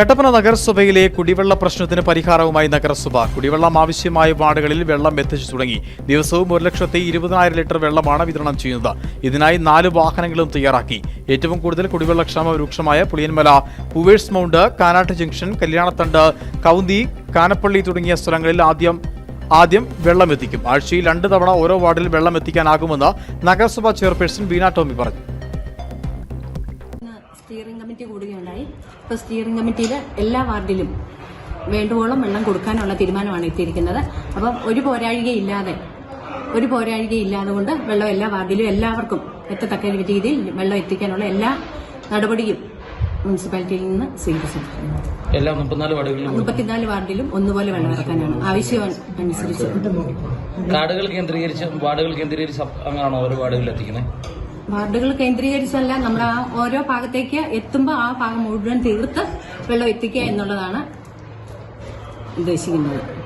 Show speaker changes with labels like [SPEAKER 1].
[SPEAKER 1] കട്ടപ്പന നഗരസഭയിലെ കുടിവെള്ള പ്രശ്നത്തിന് പരിഹാരവുമായി നഗരസഭ. കുടിവെള്ളം ആവശ്യമായ വാർഡുകളിൽ വെള്ളം എത്തിച്ചു തുടങ്ങി. ദിവസവും ഒരു ലക്ഷത്തി ഇരുപതിനായിരം ലിറ്റർ വെള്ളമാണ് വിതരണം ചെയ്യുന്നത്. ഇതിനായി നാല് വാഹനങ്ങളും തയ്യാറാക്കി. ഏറ്റവും കൂടുതൽ കുടിവെള്ളക്ഷാമം രൂക്ഷമായ Puliyanmala Powers Mount Kanattu junction Kalyanathandu Kaunthi Kanappally തുടങ്ങിയ സ്ഥലങ്ങളിൽ ആദ്യം ആദ്യം വെള്ളം എത്തിക്കും ആഴ്ചയിൽ രണ്ട് തവണ ഓരോ വാർഡിൽ വെള്ളം എത്തിക്കാനാകുമെന്ന് നഗരസഭാ ചെയർപേഴ്സൺ ബീന ടോമി പറഞ്ഞു.
[SPEAKER 2] സ്റ്റിയറിംഗ് കമ്മിറ്റി കൂടുകയുണ്ടായി. ഇപ്പോൾ സ്റ്റിയറിംഗ് കമ്മിറ്റിയിൽ എല്ലാ വാർഡിലും വേണ്ടുവോളം വെള്ളം കൊടുക്കാനുള്ള തീരുമാനമാണ് എത്തിയിരിക്കുന്നത്. അപ്പം ഒരു പോരാഴികയില്ലാതെ ഒരു പോരാഴികയില്ലാതെ കൊണ്ട് വെള്ളം എല്ലാ വാർഡിലും എല്ലാവർക്കും എത്തത്തക്ക രീതിയിൽ വെള്ളം എത്തിക്കാനുള്ള എല്ലാ നടപടിയും മുനിസിപ്പാലിറ്റിയിൽ നിന്ന് സ്വീകരിച്ചിട്ടുണ്ട്
[SPEAKER 3] എല്ലാ മുപ്പത്തിനാല് വാർഡുകളിലും
[SPEAKER 2] മുപ്പത്തിനാല് വാർഡിലും ഒന്നുപോലെ വെള്ളം ഇറക്കാനാണ് ആവശ്യം അനുസരിച്ച്.
[SPEAKER 3] കാർഡുകൾ കേന്ദ്രീകരിച്ച് വാർഡുകൾ കേന്ദ്രീകരിച്ച് അങ്ങനെയാണോ ഓരോ വാർഡുകളിൽ എത്തിക്കുന്നത്?
[SPEAKER 2] വാർഡുകൾ കേന്ദ്രീകരിച്ചല്ല നമ്മൾ ആ ഓരോ ഭാഗത്തേക്ക് എത്തുമ്പോൾ ആ ഭാഗം മുഴുവൻ തീർത്ത് വെള്ളം എത്തിക്കുക എന്നുള്ളതാണ് ഉദ്ദേശിക്കുന്നത്.